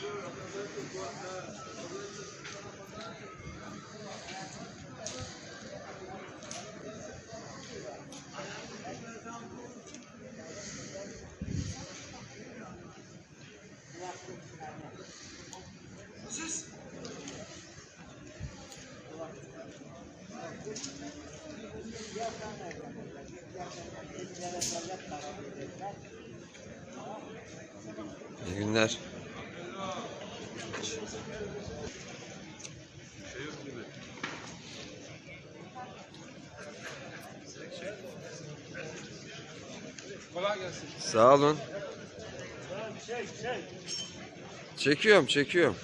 Thank you. Sağ olun. Çekiyorum, çekiyorum.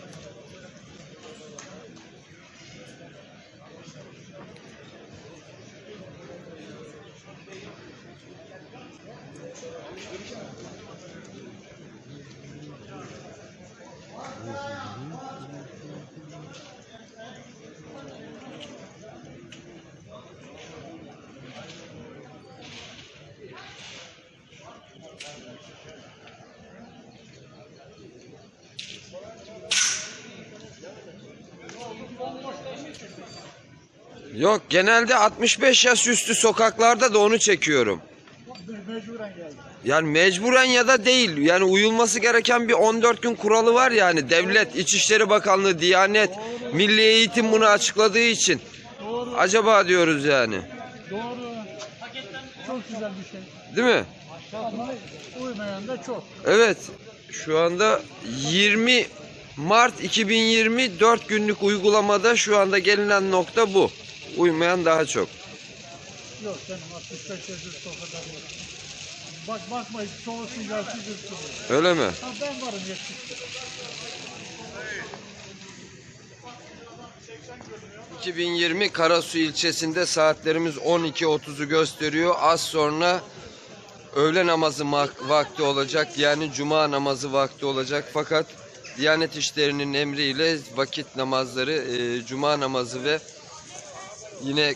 Yok, genelde 65 yaş üstü sokaklarda da onu çekiyorum. Mecburen geldim. Yani mecburen ya da değil. Yani uyulması gereken bir 14 gün kuralı var yani. Devlet, İçişleri Bakanlığı, Diyanet, Milli Eğitim bunu açıkladığı için. Doğru, Acaba diyoruz yani. doğru. Çok güzel bir şey. Değil mi? Uymayan da çok. Evet. Şu anda 20 Mart 2020 4 günlük uygulamada şu anda gelinen nokta bu. Uymayan daha çok. Yok canım 65 yaş üstü o kadar yok. Bak bakmayın çoğu sigarsız üstü. Öyle mi? Ha ben varım yetmiş. 2020 Karasu ilçesinde saatlerimiz 12.30'u gösteriyor. Az sonra öğle namazı vakti olacak. Yani cuma namazı vakti olacak. Fakat Diyanet İşleri'nin emriyle vakit namazları, e, cuma namazı ve yine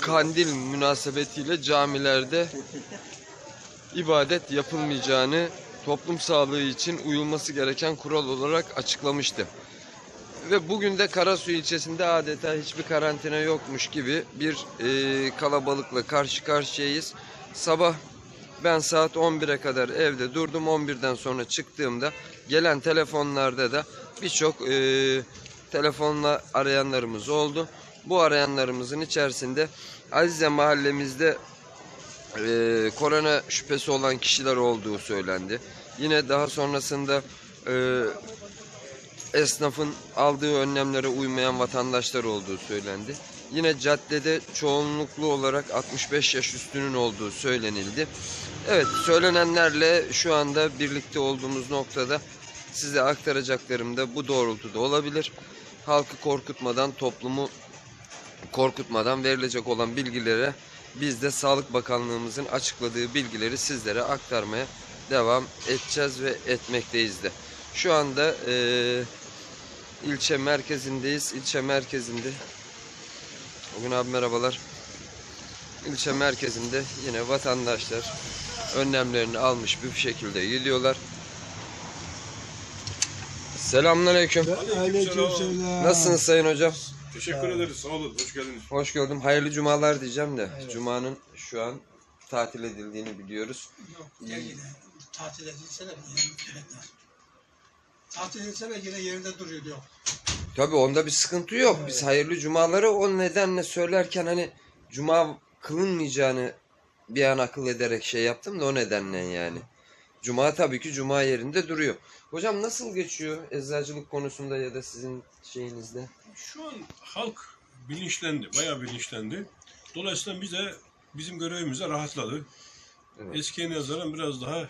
kandil münasebetiyle camilerde ibadet yapılmayacağını toplum sağlığı için uyulması gereken kural olarak açıklamıştı. Ve bugün de Karasu ilçesinde adeta hiçbir karantina yokmuş gibi bir e, kalabalıkla karşı karşıyayız. Sabah ben saat 11'e kadar evde durdum. 11'den sonra çıktığımda gelen telefonlarda da birçok e, telefonla arayanlarımız oldu. Bu arayanlarımızın içerisinde Azize mahallemizde e, korona şüphesi olan kişiler olduğu söylendi. Yine daha sonrasında e, esnafın aldığı önlemlere uymayan vatandaşlar olduğu söylendi. Yine caddede çoğunluklu olarak 65 yaş üstünün olduğu söylenildi. Evet söylenenlerle şu anda birlikte olduğumuz noktada size aktaracaklarım da bu doğrultuda olabilir. Halkı korkutmadan, toplumu korkutmadan verilecek olan bilgilere biz de Sağlık Bakanlığımızın açıkladığı bilgileri sizlere aktarmaya devam edeceğiz ve etmekteyiz de. Şu anda eee ilçe merkezindeyiz. İlçe merkezinde Bugün abi merhabalar. İlçe merkezinde yine vatandaşlar önlemlerini almış bir şekilde gidiyorlar. Selamünaleyküm. Aleykümselam. Nasılsınız sayın hocam? Teşekkür ederiz. Sağ olun. Hoş geldiniz. Hoş gördüm. Hayırlı cumalar diyeceğim de. Cuma'nın şu an tatil edildiğini biliyoruz. Yok gel yine. Tatil edilse de gerekler. Tatil edilse de yine yerinde duruyor diyor. Tabii onda bir sıkıntı yok. Biz hayırlı cumaları o nedenle söylerken hani cuma kılınmayacağını bir an akıl ederek şey yaptım da o nedenle yani. Cuma tabii ki cuma yerinde duruyor. Hocam nasıl geçiyor eczacılık konusunda ya da sizin şeyinizde? Şu an halk bilinçlendi. Bayağı bilinçlendi. Dolayısıyla bize bizim görevimize rahatladı. Evet. Eskiye nazaran biraz daha e,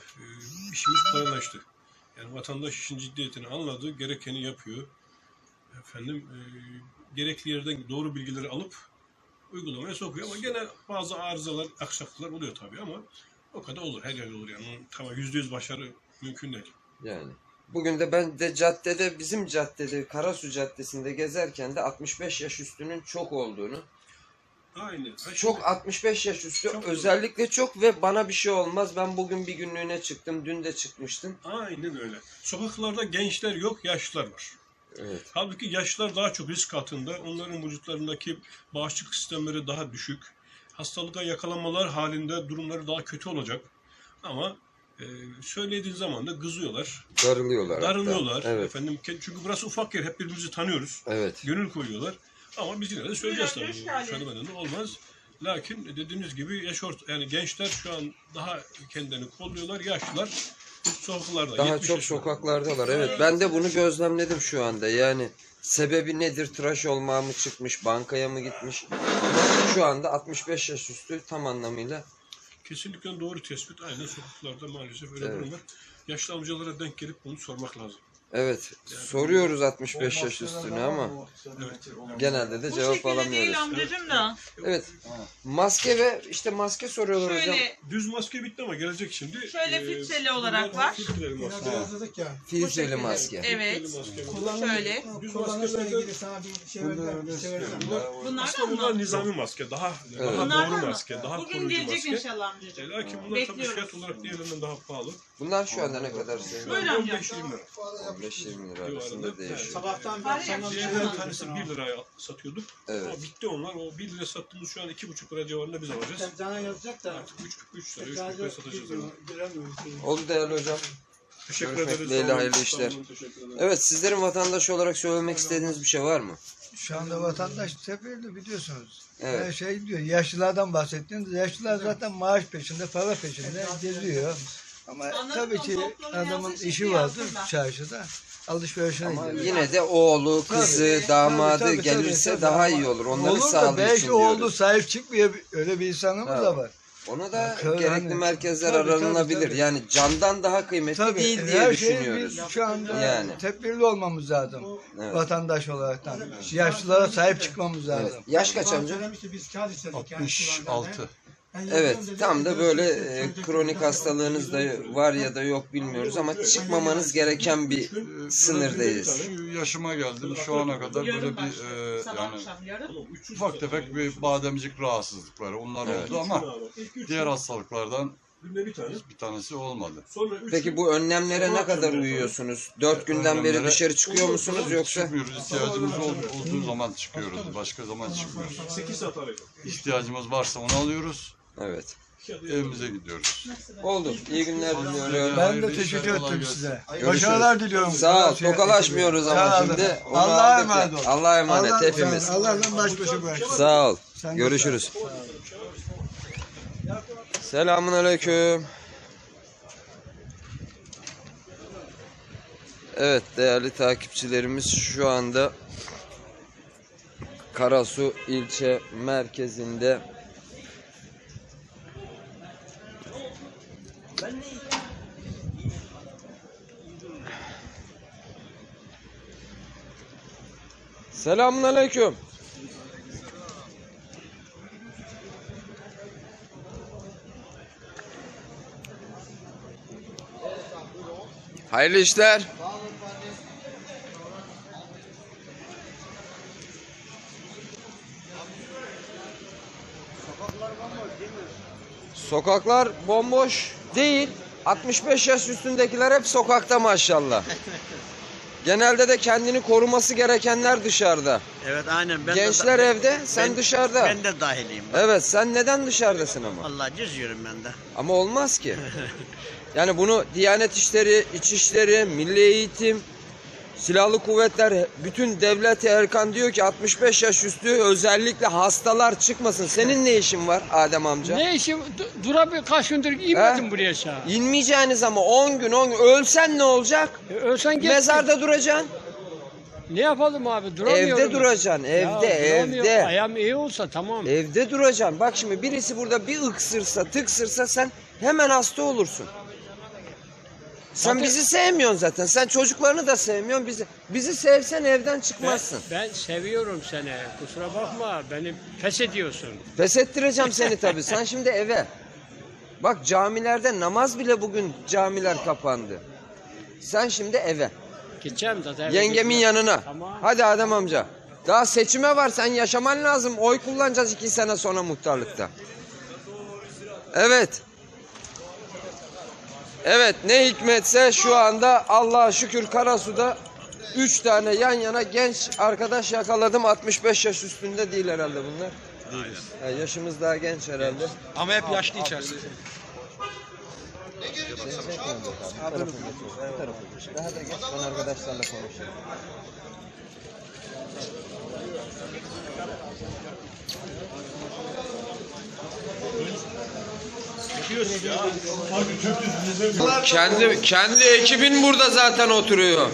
işimiz kolaylaştı. Yani vatandaş işin ciddiyetini anladı, gerekeni yapıyor. Efendim e, gerekli yerden doğru bilgileri alıp uygulamaya sokuyor ama gene bazı arızalar, aksaklıklar oluyor tabii ama o kadar olur. Her yerde olur yani. Tamam yüzde yüz başarı mümkün değil. Yani. Bugün de ben de caddede bizim caddede Karasu Caddesi'nde gezerken de 65 yaş üstünün çok olduğunu Aynen. Çok 65 yaş üstü Çok özellikle çok ve bana bir şey olmaz. Ben bugün bir günlüğüne çıktım. Dün de çıkmıştım. Aynen öyle. Sokaklarda gençler yok, yaşlılar var. Evet. Halbuki yaşlılar daha çok risk altında. Onların vücutlarındaki bağışıklık sistemleri daha düşük. Hastalığa yakalanmalar halinde durumları daha kötü olacak. Ama e, söylediğin zaman da kızıyorlar, Darılıyorlar. hatta. darılıyorlar. Evet. Efendim çünkü burası ufak yer, hep birbirimizi tanıyoruz. Evet. Gönül koyuyorlar. Ama biz yine de söyleyeceğiz tabii. Söylemeden de olmaz. Lakin dediğiniz gibi yaş ort yani gençler şu an daha kendilerini kolluyorlar. Yaşlılar sokaklarda. Daha 70 çok yaşında. sokaklardalar. Evet. Ben de bunu gözlemledim şu anda. Yani sebebi nedir? Tıraş olmaya mı çıkmış? Bankaya mı gitmiş? Şu anda 65 yaş üstü tam anlamıyla Kesinlikle doğru tespit. Aynen sokaklarda maalesef öyle Evet. durumlar. Yaşlı amcalara denk gelip bunu sormak lazım. Evet. Soruyoruz 65 yaş üstüne ama genelde de Bu cevap alamıyoruz. amcacım da. Evet. Maske ve işte maske soruyorlar hocam. Şöyle Düz maske bitti ama gelecek şimdi. Şöyle Ee, filtreli olarak bunlar var. Filtreli maske. Yazdık ya. Filtreli maske. Evet. Filtreli maske. Kullanım, Şöyle. Düz kullanımla ilgili sana bir şey vereceğim. Bir şey vereceğim. Bunlar Aslında bunlar mı? nizami maske. Daha Evet. daha Bunlardan doğru mı? maske. Daha Bugün koruyucu gelecek maske. inşallah amcacığım. E, Lakin bunlar tabii Bekliyoruz. fiyat olarak diğerlerinden daha pahalı. Bunlar şu anda ne kadar söylüyor? Buyurun amca. 15-20 lira. 15-20 lira arasında değişiyor. Sabahtan beri ya, sana bir şey Diğer vereceğim. tanesi 1 liraya satıyorduk. Evet. Ama bitti onlar. O 1 lira sattığımız şu an 2,5 lira civarında biz alacağız. Sana yazacak da. Artık 3,3 lira, 3 lira satacağız. Oldu değerli hocam. Teşekkür Görüşmek ederiz. dileğiyle, hayırlı işler. Evet sizlerin vatandaş olarak söylemek istediğiniz bir şey var mı? Şu anda vatandaş tepeldi biliyorsunuz. Evet. Her şey diyor. Yaşlılardan bahsettiniz. Yaşlılar zaten maaş peşinde, para peşinde geziyor. Ama Anladım, tabii ki adamın işi vardır çarşıda. Alışverişine Ama gidiyor. yine de oğlu, kızı, Tabii, damadı tabii, tabii, gelirse tabii. daha iyi olur. Onların Olur da belki diyoruz. oldu sahip çıkmıyor. Öyle bir insanımız Ha. da var. Ona da Tabii, gerekli hani- merkezler tabii, tabii, aranılabilir. tabii. Yani candan daha kıymetli Tabii değil diye her düşünüyoruz. biz şu anda Yani. tedbirli olmamız lazım. Evet. Vatandaş olaraktan. Yaşlılara sahip çıkmamız Evet. lazım. Yaş kaç amca? Söylemişti, biz kağıt istedik yani 66. Evet, tam da böyle e, kronik hastalığınız da var ya da yok bilmiyoruz ama çıkmamanız gereken bir sınırdayız. Yaşıma geldim şu ana kadar böyle bir e, yani akşam yarın. Ama 300 ufak tefek bir bademcik rahatsızlıkları onlar Evet. oldu ama diğer hastalıklardan Günde bir tane. bir tanesi olmadı. Sonra üç Peki bu önlemlere ne kadar uyuyorsunuz? Dört günden beri dışarı çıkıyor musunuz yoksa? Çıkmıyoruz ihtiyacımız ol- olduğu zaman çıkıyoruz başka zaman çıkmıyoruz. 8 saat arayla. İhtiyacımız varsa onu alıyoruz Evet. evimize gidiyoruz. Oldu. İyi günler diliyorum. Ben de teşekkür ettim size. Görüşürüz. Başarılar diliyorum. Sağ ol. Tokalaşmıyoruz ama Sağ şimdi. Onu Allah'a aldık ya. emanet olun. Allah'a emanet Allah- hepimiz. Allah'ın baş başa bıraksın. Sağ ol. Sen de Görüşürüz. Selamun aleyküm. Evet değerli takipçilerimiz şu anda Karasu ilçe merkezinde Selamun aleyküm. Hayırlı işler. Sokaklar bomboş değil. 65 yaş üstündekiler hep sokakta maşallah. Genelde de kendini koruması gerekenler dışarıda. Evet aynen. Ben Gençler de, evde, sen ben- dışarıda. Ben de dahiliyim. Evet, sen neden dışarıdasın ama? Vallahi geziyorum ben de. Ama olmaz ki. Yani bunu Diyanet İşleri, İçişleri, Milli Eğitim, Silahlı Kuvvetler, bütün devlet erkan diyor ki 65 yaş üstü özellikle hastalar çıkmasın. Senin ne işin var Adem amca? Ne işim? Du- Durabi kaç gündür inmedim buraya aşağı. İnmeyeceğiniz ama 10 gün 10 gün ölsen ne olacak? E, ölsen git. Mezarda duracaksın. Ne yapalım abi? Duramıyorum. Evde duracaksın. Ya, Evde, duramıyorum. evde. Ayağım iyi olsa tamam. Evde duracaksın. Bak şimdi birisi burada bir ıksırsa, tıksırsa sen hemen hasta olursun. Sen Zaten- bizi sevmiyorsun zaten. Sen çocuklarını da sevmiyorsun. Bizi bizi sevsen evden ben, çıkmazsın. ben seviyorum seni. Kusura bakma. Beni pes ediyorsun. Pes ettireceğim seni tabii. Sen şimdi eve. Bak camilerde namaz bile bugün camiler kapandı. Sen şimdi eve. Gideceğim zaten. eve Yengemin gitmem. yanına. Tamam. Hadi Adem amca. Daha seçime var. Sen yaşaman lazım. Oy kullanacağız iki sene sonra muhtarlıkta. Evet. Evet ne hikmetse şu anda Allah'a şükür Karasu'da 3 tane yan yana genç arkadaş yakaladım. 65 yaş üstünde değil herhalde bunlar. Değil. yaşımız daha genç herhalde. Ama hep yaşlı içerisi. Daha da geç ben Kendi kendi ekibin burada zaten oturuyor.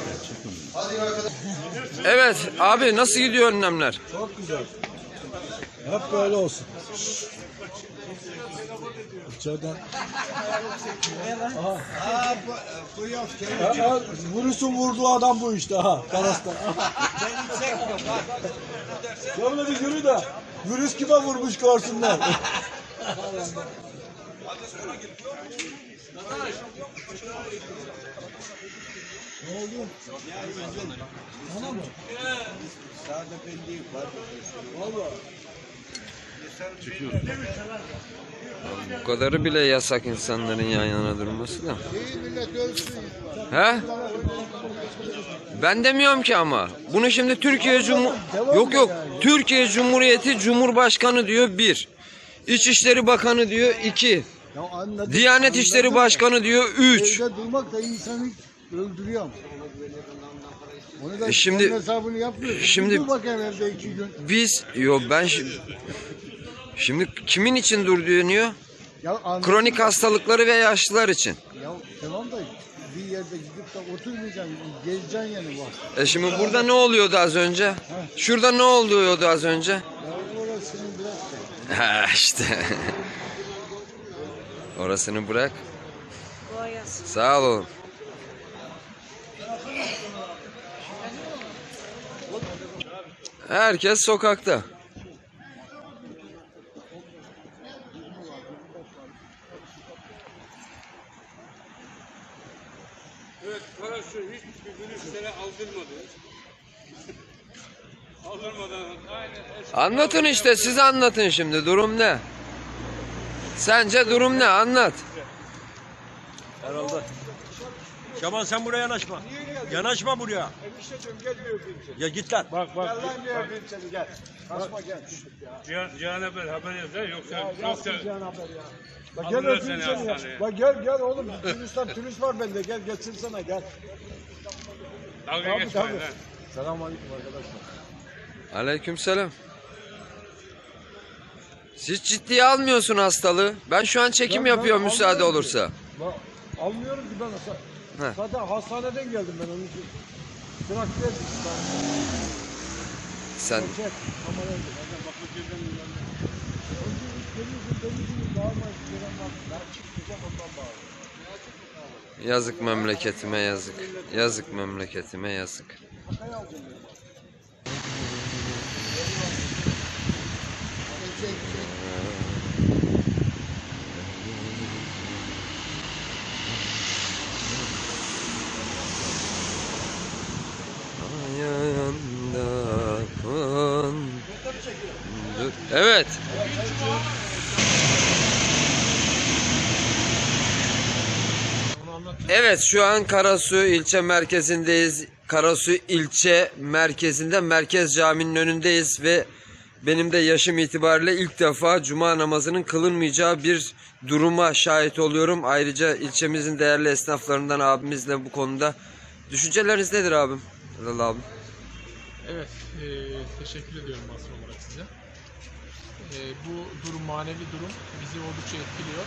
Evet abi nasıl gidiyor önlemler? Çok güzel. Hep böyle olsun. İçeriden. Aha. Aha, virüsün vurduğu adam bu işte ha. Karas'ta. Şöyle bir yürü de virüs kime vurmuş görsünler. Bu kadarı bile yasak insanların yan yana durması da. He? Ben demiyorum ki ama. Bunu şimdi Türkiye Cumhur Yok yok. Türkiye Cumhuriyeti Cumhurbaşkanı diyor bir. İçişleri Bakanı diyor iki. Ya anladım. Diyanet İşleri Başkanı diyor üç. Evde durmak da insanı öldürüyor. Onu da E şimdi- onun hesabını yapmıyorsun. şimdi- Dur bakayım evde iki gün. Biz yo ben şimdi Şimdi kimin için dur deniyor? Ya anladım. Kronik hastalıkları ve yaşlılar için. Ya tamam da bir yerde gidip de oturmayacaksın. Gezeceksin yani bu. E şimdi burada ne oluyordu az önce? Şurada ne oluyordu az önce? Ya orasını bırak da. Ha işte. Orasını bırak. Sağ olun. Herkes sokakta. Evet, Karasu hiçbir sene aldırmadı. Aldırmadan eski Anlatın işte siz anlatın şimdi durum ne? Sence durum ne anlat. Herhalde. Şaban sen buraya yanaşma. Yanaşma buraya. Ya git lan. Bak bak. Cihan, Cihan haber haber yazar yoksa yoksa Bak Alırlar gel öpeyim seni ya. Bak gel gel oğlum. Turistler turist var bende. Gel geçirsene gel. dalga geçmeyin tabii. ha. Selamünaleyküm arkadaşlar. Aleykümselam. Siz ciddiye almıyorsun hastalığı. Ben şu an çekim Ben- ben yapıyorum müsaade almıyorum ki. olursa. Bak, almıyorum ki ben. Heh. Zaten hastaneden geldim ben onun için. Bırak. Sen Çek. Ben yazık memleketime yazık. Yazık memleketime yazık. Evet. Evet şu an Karasu ilçe merkezindeyiz. Karasu ilçe merkezinde Merkez Camii'nin önündeyiz ve benim de yaşım itibariyle ilk defa cuma namazının kılınmayacağı bir duruma şahit oluyorum. Ayrıca ilçemizin değerli esnaflarından abimizle bu konuda düşünceleriniz nedir abim? Erdal abim. Evet, e, teşekkür ediyorum basın olarak size. E, bu durum, manevi durum bizi oldukça etkiliyor.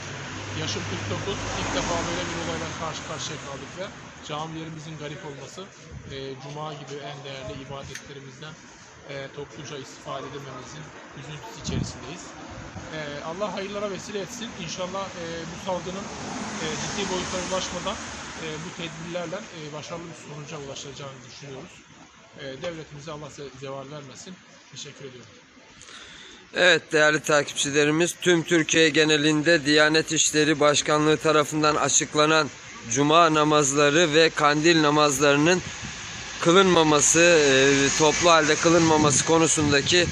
Yaşım 49, ilk defa böyle bir olayla karşı karşıya kaldık ve camilerimizin garip olması, e, Cuma gibi en değerli ibadetlerimizden e, topluca istifade edememizin üzüntüsü içerisindeyiz. E, Allah hayırlara vesile etsin. İnşallah e, bu salgının e, ciddi boyutlara ulaşmadan e, bu tedbirlerle e, başarılı bir sonuca ulaşacağını düşünüyoruz. E, devletimize Allah ze- zeval vermesin. Teşekkür ediyorum. Evet değerli takipçilerimiz tüm Türkiye genelinde Diyanet İşleri Başkanlığı tarafından açıklanan cuma namazları ve kandil namazlarının kılınmaması, e, toplu halde kılınmaması konusundaki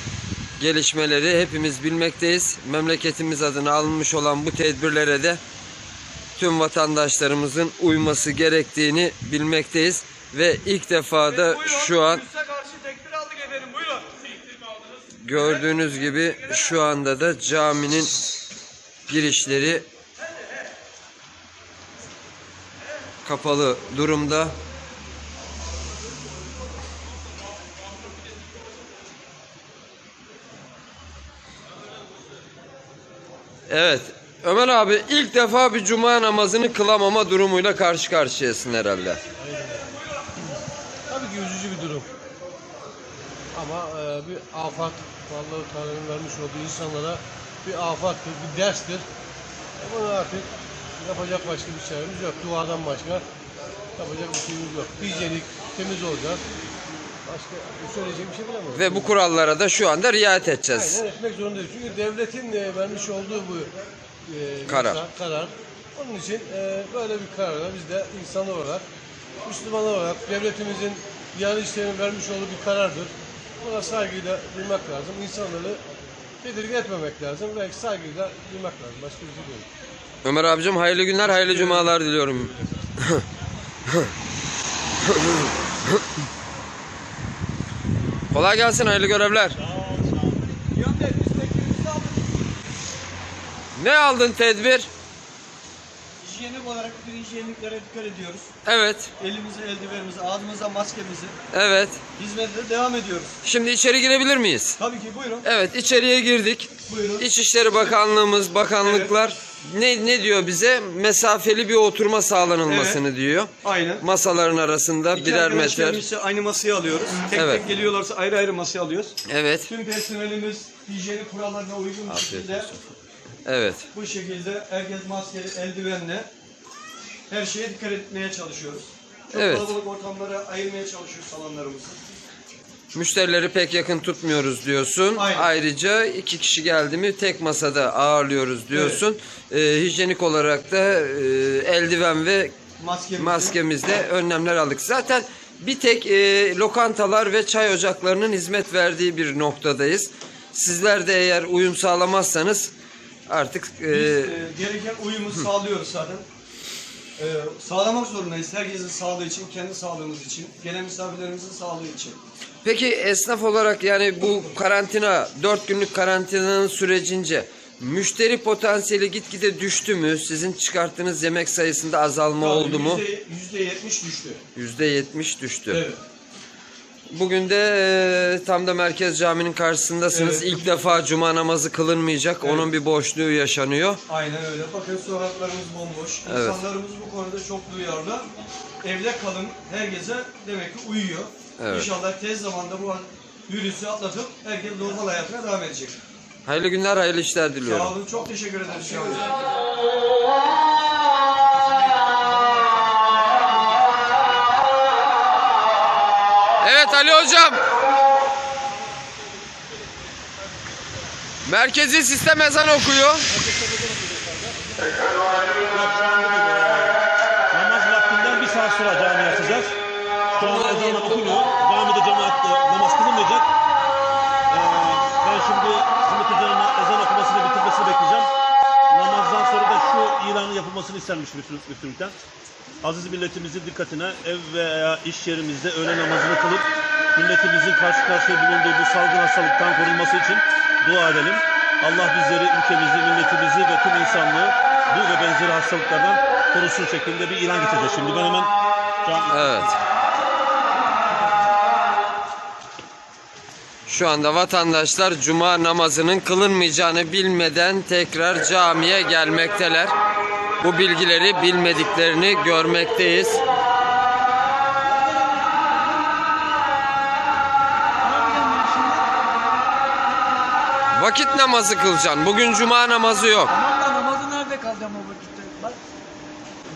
gelişmeleri hepimiz bilmekteyiz. Memleketimiz adına alınmış olan bu tedbirlere de tüm vatandaşlarımızın uyması gerektiğini bilmekteyiz. Ve ilk defa da şu an gördüğünüz gibi şu anda da caminin girişleri kapalı durumda. Evet. Ömer abi ilk defa bir cuma namazını kılamama durumuyla karşı karşıyasın herhalde. Tabii ki üzücü bir durum. Ama e, bir afat, vallahi Tanrı'nın vermiş olduğu insanlara bir afattır, bir derstir. E, bunu artık yapacak başka bir şeyimiz yok. Duadan başka yapacak bir şeyimiz yok. Hijyenik, temiz olacağız. Başka söyleyecek bir şey bulamıyorum. Ve bu kurallara da şu anda riayet edeceğiz. Aynen etmek zorundayız. Çünkü devletin e, vermiş olduğu bu e, Karar. yasa, karar. Onun için e, böyle bir karara biz de insan olarak, Müslüman olarak devletimizin Diyanet İşleri'nin vermiş olduğu bir karardır. Buna saygıyla duymak lazım. İnsanları tedirgin etmemek lazım ve saygıyla duymak lazım. Başka bir şey değil. Ömer abicim hayırlı günler, hayırlı cumalar diliyorum. Kolay gelsin, hayırlı görevler. Ne aldın tedbir? Hijyenik olarak bütün hijyenliklere dikkat ediyoruz. Evet, Elimize, eldivenimize, ağzımıza maskemizi, evet. hizmete devam ediyoruz. Şimdi içeri girebilir miyiz? Tabii ki buyurun. Evet, içeriye girdik. Buyurun. İçişleri Bakanlığımız, bakanlıklar ne ne diyor bize? Mesafeli bir oturma sağlanılmasını diyor. Aynen. Masaların arasında İki birer arkadaş metre. gelmişse aynı masaya alıyoruz. Tek Evet. tek geliyorlarsa ayrı ayrı masaya alıyoruz. Evet, Tüm personelimiz hijyenik kurallarına uygun bir şekilde evet. bu şekilde herkes maskeli, eldivenle her şeye dikkat etmeye çalışıyoruz. Çok Evet. kalabalık ortamlara ayırmaya çalışıyoruz salonlarımızı. Müşterileri pek yakın tutmuyoruz diyorsun. Aynen. Ayrıca iki kişi geldi mi tek masada ağırlıyoruz diyorsun. Ee, hijyenik olarak da e, eldiven ve Maskemizi. maskemizle önlemler aldık. Zaten bir tek e, lokantalar ve çay ocaklarının hizmet verdiği bir noktadayız. Sizler de eğer uyum sağlamazsanız artık e, Biz e, gereken uyumu sağlıyoruz zaten. E, sağlamak zorundayız. Herkesin sağlığı için, kendi sağlığımız için, gelen misafirlerimizin sağlığı için. Peki esnaf olarak yani bu karantina, 4 günlük karantinanın sürecince müşteri potansiyeli gitgide düştü mü? Sizin çıkarttığınız yemek sayısında azalma oldu mu? Yüzde yetmiş düştü. %70 düştü. Evet. Bugün de e, tam da Merkez Camii'nin karşısındasınız. Evet. İlk defa cuma namazı kılınmayacak. Onun bir boşluğu yaşanıyor. Aynen öyle. Bakın sokaklarımız bomboş. Evet. İnsanlarımız bu konuda çok duyarlı. Evde kalın herkese demek ki uyuyor. Evet. İnşallah tez zamanda bu virüsü atlatıp herkes normal hayatına devam edecek. Hayırlı günler, hayırlı işler diliyorum. Sağ olun. Çok teşekkür ederim. Evet Ali Hocam. Merkezi sistem ezan okuyor. Şu an ezan okunuyor. Camide cemaat namaz kılınmayacak. Ee, ben şimdi Zümrüt Hoca'nın ezan okumasını bitirmesini bekleyeceğim. Namazdan sonra da şu ilanın yapılmasını istenmiş müftülük- müftülükten. Aziz milletimizin dikkatine ev veya iş yerimizde öğle namazını kılıp milletimizin karşı karşıya bulunduğu bu salgın hastalıktan korunması için dua edelim. Allah bizleri, ülkemizi, milletimizi ve tüm insanlığı bu ve benzeri hastalıklardan korusun şeklinde bir ilan getirdi. Şimdi ben hemen Evet. Şu anda vatandaşlar cuma namazının kılınmayacağını bilmeden tekrar camiye gelmekteler. Bu bilgileri bilmediklerini görmekteyiz. Vakit namazı kılacaksın. Bugün cuma namazı yok. Tamam da namazı nerede kalacağım o vakitte? Bak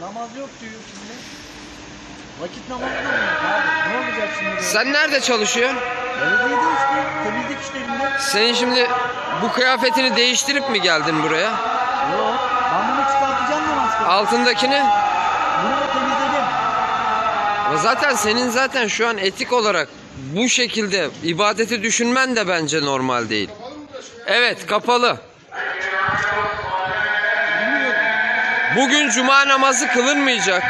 namaz yok diyor şimdi. Vakit namazı da mı yok abi? Ne olacak şimdi? Sen nerede çalışıyorsun? İşlerinde. Senin şimdi bu kıyafetini değiştirip mi geldin buraya? Yok. Ben bunu çıkartacağım namaz kılacağım. Altındakini? Bunu da temizledim. Zaten senin zaten şu an etik olarak bu şekilde ibadeti düşünmen de bence normal değil. Evet kapalı. Bugün cuma namazı kılınmayacak.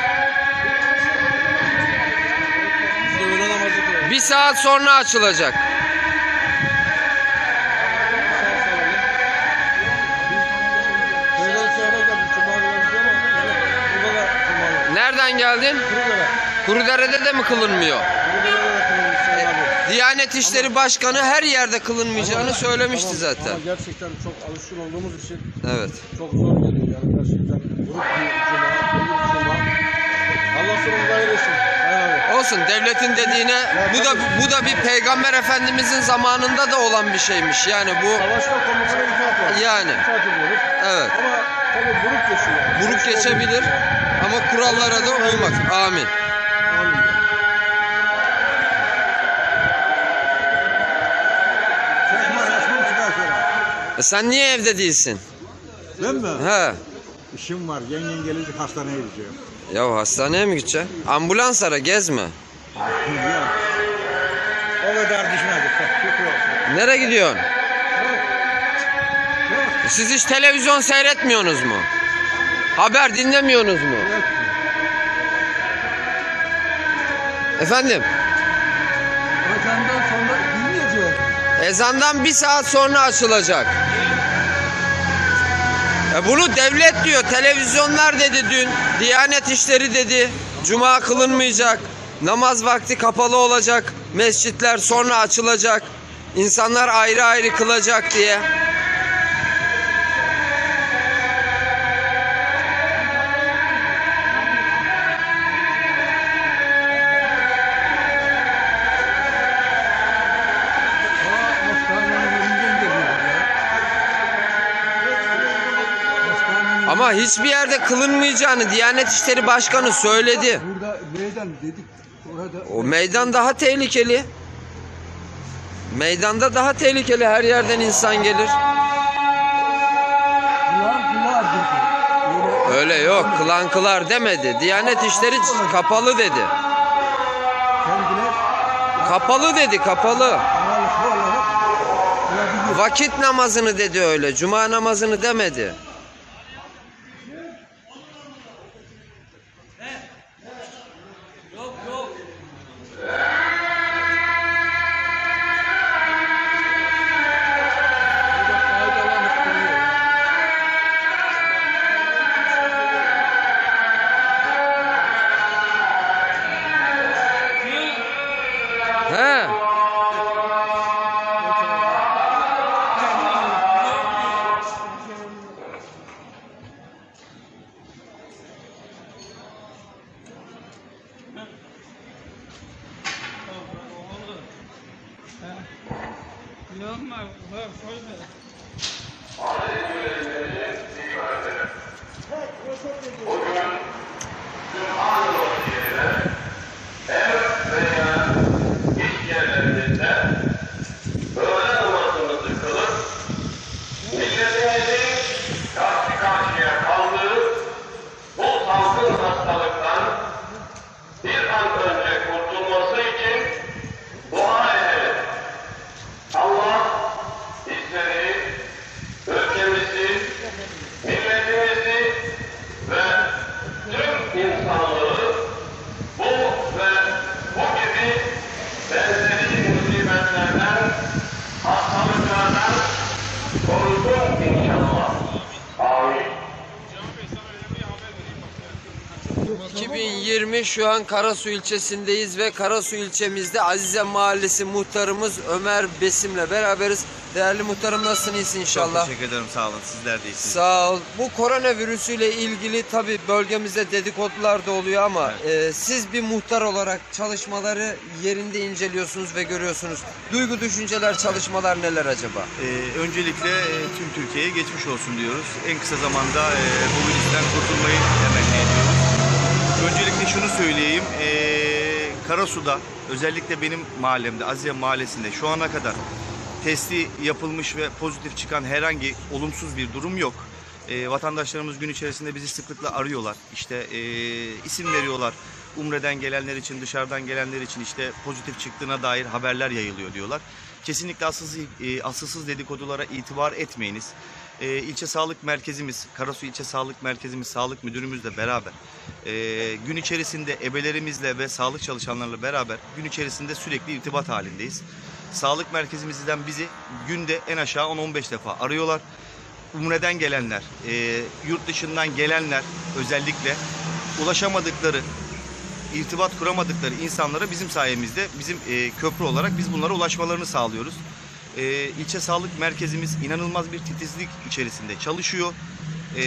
Bir saat sonra açılacak. Nereden geldin? Kurudere'de de mi kılınmıyor? Diyanet İşleri Başkanı her yerde kılınmayacağını söylemişti zaten. Ama gerçekten çok alışkın olduğumuz için Evet. çok zor geliyor yani gerçekten. Grup bir cuma, grup cuma. Allah hayırlısı. Hayır. Olsun devletin dediğine bu da bu da bir peygamber efendimizin zamanında da olan bir şeymiş. Yani bu Savaşta var. yani ediyoruz. evet. Ama tabii grup geçiyor. Buruk geçebilir ama kurallara da uymak. Amin. Amin. E sen niye evde değilsin? Ben mi? He. İşim var. Yengen gelecek hastaneye gideceğim. Ya hastaneye mi gideceksin? Ambulans ara gezme. O kadar düşmedik. Şükür olsun. Nereye gidiyorsun? Siz hiç televizyon seyretmiyorsunuz mu? Haber dinlemiyorsunuz mu? Efendim? Ezandan sonra dinleyeceğiz. Ezandan bir saat sonra açılacak. E bunu devlet diyor. Televizyonlar dedi dün. Diyanet işleri dedi. Cuma kılınmayacak. Namaz vakti kapalı olacak. Mescitler sonra açılacak. İnsanlar ayrı ayrı kılacak diye. Ama hiçbir yerde kılınmayacağını Diyanet İşleri Başkanı söyledi. burada meydan dedik. Orada O meydan daha tehlikeli. Meydanda daha tehlikeli. Her yerden insan gelir. Öyle yok. Kılan kılar demedi. Diyanet işleri kapalı dedi. Kapalı dedi. Kapalı. Vakit namazını dedi öyle. Cuma namazını demedi. He. karşı karşıya kaldığı bu salgın hastalıktan bir an önce kurtulması için dua edelim. Allah bizleri, ülkemizi, milletimizi ve tüm insanlığı bu ve bu gibi benzeri musibetlerden, hastalıklardan korusun inşallah. Amin. 2020 şu an Karasu ilçesindeyiz ve Karasu ilçemizde Azize Mahallesi muhtarımız Ömer Besim'le beraberiz. Değerli muhtarım nasılsın iyisin inşallah? Teşekkür ederim sağ olun. Sizler de iyisiniz. Sağ ol. Bu koronavirüsüyle ilgili tabi bölgemizde dedikodular da oluyor ama e, siz bir muhtar olarak çalışmaları yerinde inceliyorsunuz ve görüyorsunuz. Duygu, düşünceler, çalışmalar neler acaba? Ee, öncelikle e, tüm Türkiye'ye geçmiş olsun diyoruz. En kısa zamanda e, bu virüsten kurtulmayı temenni ediyoruz. Öncelikle şunu söyleyeyim. E, Karasu'da özellikle benim mahallemde Azize Mahallesi'nde şu ana kadar testi yapılmış ve pozitif çıkan herhangi olumsuz bir durum yok. E, vatandaşlarımız gün içerisinde bizi sıklıkla arıyorlar. İşte e, isim veriyorlar. Umre'den gelenler için, dışarıdan gelenler için işte pozitif çıktığına dair haberler yayılıyor diyorlar. Kesinlikle asılsız, e, asılsız dedikodulara itibar etmeyiniz. E, ilçe sağlık merkezimiz, Karasu ilçe sağlık merkezimiz, sağlık müdürümüzle beraber e, gün içerisinde ebelerimizle ve sağlık çalışanlarıyla beraber gün içerisinde sürekli irtibat halindeyiz. Sağlık merkezimizden bizi günde en aşağı 10-15 defa arıyorlar. Umre'den gelenler, e, yurt dışından gelenler özellikle ulaşamadıkları, irtibat kuramadıkları insanlara bizim sayemizde, bizim e, köprü olarak biz bunlara ulaşmalarını sağlıyoruz. E, ilçe sağlık merkezimiz inanılmaz bir titizlik içerisinde çalışıyor. E,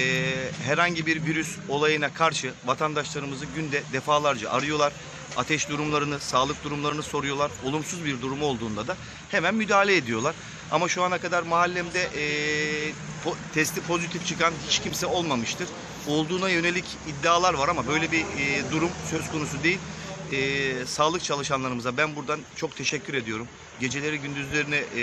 herhangi bir virüs olayına karşı vatandaşlarımızı günde defalarca arıyorlar. Ateş durumlarını, sağlık durumlarını soruyorlar. Olumsuz bir durumu olduğunda da hemen müdahale ediyorlar. Ama şu ana kadar mahallemde e, po- testi pozitif çıkan hiç kimse olmamıştır. Olduğuna yönelik iddialar var ama böyle bir e, durum söz konusu değil. E, sağlık çalışanlarımıza ben buradan çok teşekkür ediyorum. Geceleri gündüzlerini e,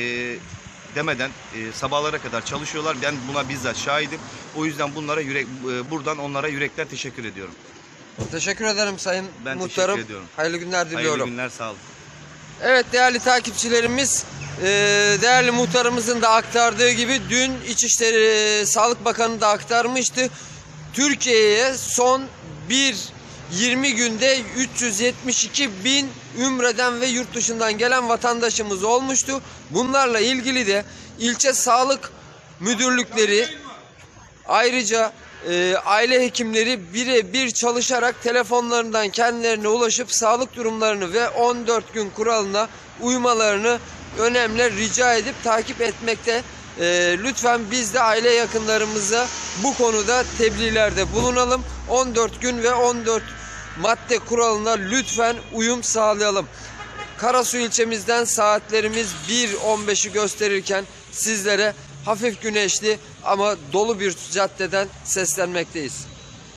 demeden e, sabahlara kadar çalışıyorlar. Ben buna bizzat şahidim. O yüzden bunlara yürek, e, buradan onlara yürekten teşekkür ediyorum. Teşekkür ederim Sayın Ben Muhtarım. teşekkür ediyorum. Hayırlı günler diliyorum. Hayırlı günler sağ olun. Evet değerli takipçilerimiz, e, değerli muhtarımızın da aktardığı gibi dün İçişleri e, Sağlık Bakanı da aktarmıştı. Türkiye'ye son bir 20 günde 372 bin Ümre'den ve yurt dışından gelen vatandaşımız olmuştu. Bunlarla ilgili de ilçe sağlık müdürlükleri Ayrıca e, aile hekimleri birebir çalışarak telefonlarından kendilerine ulaşıp sağlık durumlarını ve 14 gün kuralına uymalarını önemli rica edip takip etmekte. E, lütfen biz de aile yakınlarımıza bu konuda tebliğlerde bulunalım. 14 gün ve 14 madde kuralına lütfen uyum sağlayalım. Karasu ilçemizden saatlerimiz 1.15'i gösterirken sizlere hafif güneşli ama dolu bir caddeden seslenmekteyiz.